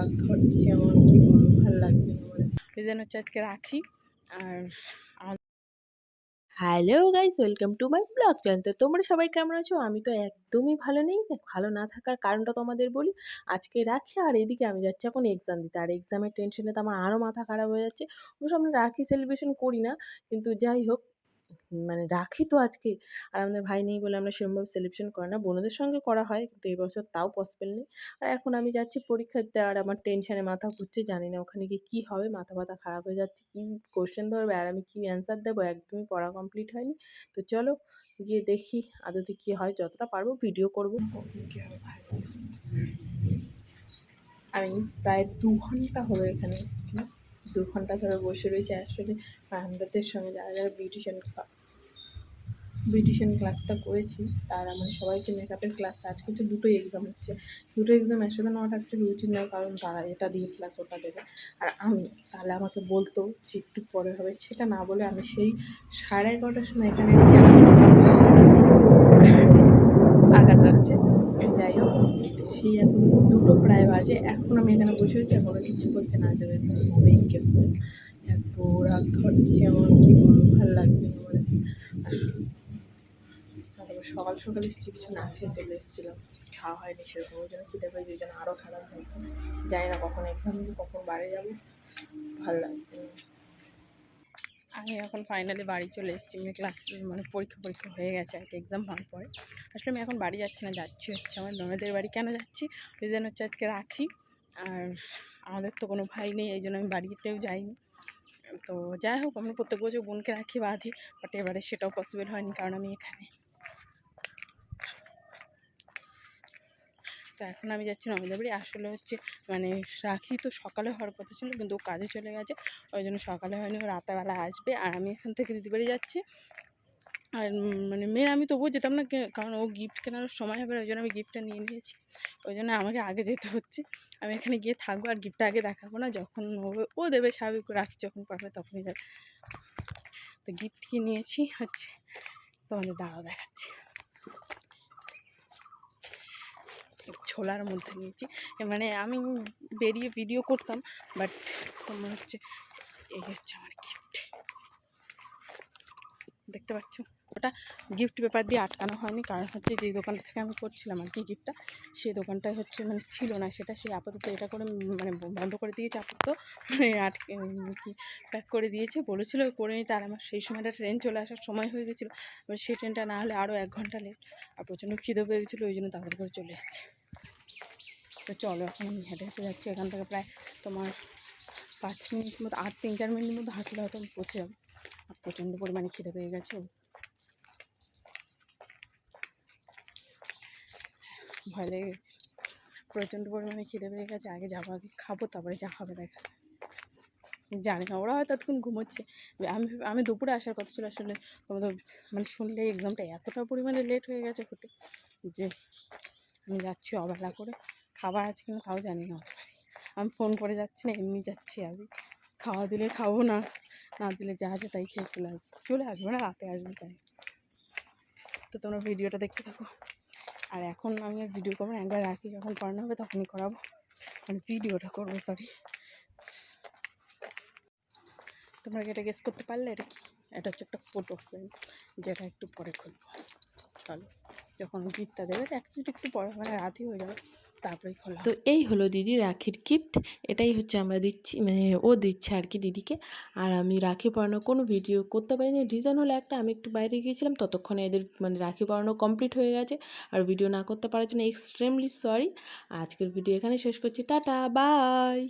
রাগ ধরছে আমার কি বলব, ভালো লাগছে এই জন্য হচ্ছে আজকে রাখি, আর hello guys welcome to my blog channel তো তোমরা সবাই কেমন আছো? আমি তো একদমই ভালো নেই। ভালো না থাকার কারণটা তোমাদের বলি, আজকে রাখি আর এদিকে আমি যাচ্ছি এখন এক্সাম দিতে। আর এক্সামের টেনশনে তো আমার আরও মাথা খারাপ হয়ে যাচ্ছে। অবশ্য আমরা রাখি সেলিব্রেশন করি না, কিন্তু যাই হোক মানে রাখি তো আজকে। আর আমাদের ভাই নেই বলে আমরা সেরকমভাবে সেলিব্রেশন করি না। বোনদের সঙ্গে করা হয় কিন্তু এই বছর তাও পসিবল নেই। আর এখন আমি যাচ্ছি পরীক্ষা দিতে আর আমার টেনশানে মাথা ঘুরছে, জানি না ওখানে গিয়ে কী হবে, মাথা ব্যথা খারাপ হয়ে যাচ্ছে, কী কোশ্চেন ধরবে আর আমি কী অ্যান্সার দেবো? একদমই পড়া কমপ্লিট হয়নি। তো চলো গিয়ে দেখি আদতে কী হয়, যতটা পারব ভিডিও করব। আমি প্রায় দু ঘণ্টা হলো এখানে। দু ঘণ্টা ধরে বসে রয়েছে। আসলে বান্ধবদের সঙ্গে যারা যারা বিউটিশিয়ান বিউটিশিয়ান ক্লাসটা করেছি, তারা মানে সবাইকে মেকআপের ক্লাসটা আজকে হচ্ছে দুটোই এক্সাম হচ্ছে। দুটো এক্সাম একসাথে নেওয়াটা অ্যাকচুয়ালি উচিত নয়, কারণ তারা এটা দিয়ে ক্লাস ওটা দেবে। আর আমি তাহলে আমাকে বলতো যে একটু পরে হবে, সেটা না বলে আমি সেই সাড়ে এগারোটার সময় এখানে এসেছি আঘাত আসছে। সেই এখন দুটো প্রায় বাজে, এখন আমি এখানে বসে রয়েছি এখনও কিছু করছে না যাবে হবে কেউ এত রাত ধরছে আমার, কি বলব, ভালো লাগছে আমার। তারপর সকাল সকাল এসেছি, কিছু না খেয়ে চলে এসেছিলাম। খাওয়া হয়নি, সেরকম ওই জন্য খিদে ওই জন্য আরও খারাপ হয়েছে। জানি না কখন এক্সাম কখন বাড়ি যাব, ভালো লাগছে আমি এখন ফাইনালি বাড়ি চলে এসেছি। মানে ক্লাস মানে পরীক্ষা পরীক্ষা হয়ে গেছে আর কি এক্সাম হওয়ার পরে। আসলে আমি এখন বাড়ি যাচ্ছি না, যাচ্ছি হচ্ছে আমার ননদের বাড়ি। কেন যাচ্ছি? ওই জন্য হচ্ছে আজকে রাখি। আর আমাদের তো কোনো ভাই নেই, এই জন্য আমি বাড়িতেও যাইনি। তো যাই হোক, আমরা প্রত্যেক বছর বোনকে রাখি, বাঁধি। বাট এবারে সেটাও পসিবল হয়নি, কারণ আমি এখানে। তো এখন আমি যাচ্ছি ননদের বাড়ি আসলে হচ্ছে মানে রাখি তো সকালে হওয়ার কথা ছিল, কিন্তু ও কাজে চলে গেছে। ওই জন্য সকালে হয়নি, ও রাতেরবেলা আসবে। আর আমি এখান থেকে দিদি বাড়ি যাচ্ছি। আর মানে মেয়ে, আমি তবুও যেতাম না কারণ ও গিফট কেনার সময় হবে, ওই জন্য আমি গিফটটা নিয়ে নিয়েছি। ওই জন্য আমাকে আগে যেতে হচ্ছে। আমি এখানে গিয়ে থাকব আর গিফটটা আগে দেখাবো না। যখন ও ও দেবে স্বাভাবিক রাখি যখন পারবে তখনই দেবে তো গিফট কি নিয়েছি হচ্ছে, তোমাদের দাঁড়াও দেখাচ্ছি। ছোলার মধ্যে নিয়েছি। মানে আমি বেরিয়ে ভিডিও করতাম বাট তোমার হচ্ছে এই হচ্ছে আমার গিফট দেখতে পাচ্ছ? ওটা গিফট পেপার দিয়ে আটকানো হয়নি, কারণ হচ্ছে যেই দোকানটা থেকে আমি করছিলাম আর কি গিফটটা সেই দোকানটায় হচ্ছে মানে ছিল না, সেটা সে আপাতত এটা করে মানে বন্ধ করে দিয়েছে, আপাতত মানে আটকে কি প্যাক করে দিয়েছে। বলেছিল করে নিতে, আর আমার সেই সময়টা ট্রেন চলে আসার সময় হয়ে গেছিল সেই ট্রেনটা না হলে আরও এক ঘণ্টা লেট আর প্রচণ্ড খিদে পেয়ে গেছিল, ওই জন্য তাড়াতাড়ি করে চলে এসেছে। তো চলো এখন আমি হেঁটে হেঁটে যাচ্ছি, এখান থেকে প্রায় তোমার পাঁচ মিনিট মতো, আট, তিন, চার মিনিটের মতো হাঁটলে হয়তো আমি পৌঁছে যাব। আর প্রচণ্ড পরিমাণে খিদে পেয়ে গেছে। ভয় লেগে গেছে। প্রচণ্ড পরিমাণে খিদে পেয়ে গেছে, আগে যাব, আগে খাব, তারপরে যা হবে দেখা। জানি না, ওরা হয়তো এতক্ষণ ঘুমোচ্ছে। আমি আমি দুপুরে আসার কথা ছিল, আসলে তোমাদের মানে শুনলে এক্সামটা এতটা পরিমাণে লেট হয়ে গেছে হতে যে আমি যাচ্ছি অবেলা করে। খাবার আছে কিনা তাও জানি না, হতে পারি। আমি ফোন করে যাচ্ছি না, এমনি যাচ্ছি আমি খাওয়া দিলে খাব না না দিলে যা আছে তাই খেয়ে চলে আসব। চলে আসব না, রাতে আসব তাই। তো তোমরা ভিডিওটা দেখতে থাকো। আর এখন আমি আর ভিডিও করব একবার রাখি, যখন পড়ানো হবে তখনই করাবো। মানে ভিডিওটা করব সরি তোমরা কি এটা গেস করতে পারলে? এটা কি? এটা হচ্ছে একটা ফটো ফ্রেম যেটা একটু পরে খুলবো। চলো। যখন গিফটটা দেবে অ্যাকচুয়ালি একটু পরে মানে রাতই হয়ে যাবে তারপরে খোলা তো এই হলো দিদি রাখির গিফট এটাই হচ্ছে আমরা দিচ্ছি মানে ও দিচ্ছে আর কি দিদিকে। আর আমি রাখি পরানো কোনো ভিডিও করতে পারিনি রিজন হলো একটা আমি একটু বাইরে গিয়েছিলাম ততক্ষণে এদের মানে রাখি পরানো কমপ্লিট হয়ে গেছে। আর ভিডিও না করতে পারার জন্য এক্সট্রিমলি সরি আজকের ভিডিও এখানে শেষ করছি টাটা বাই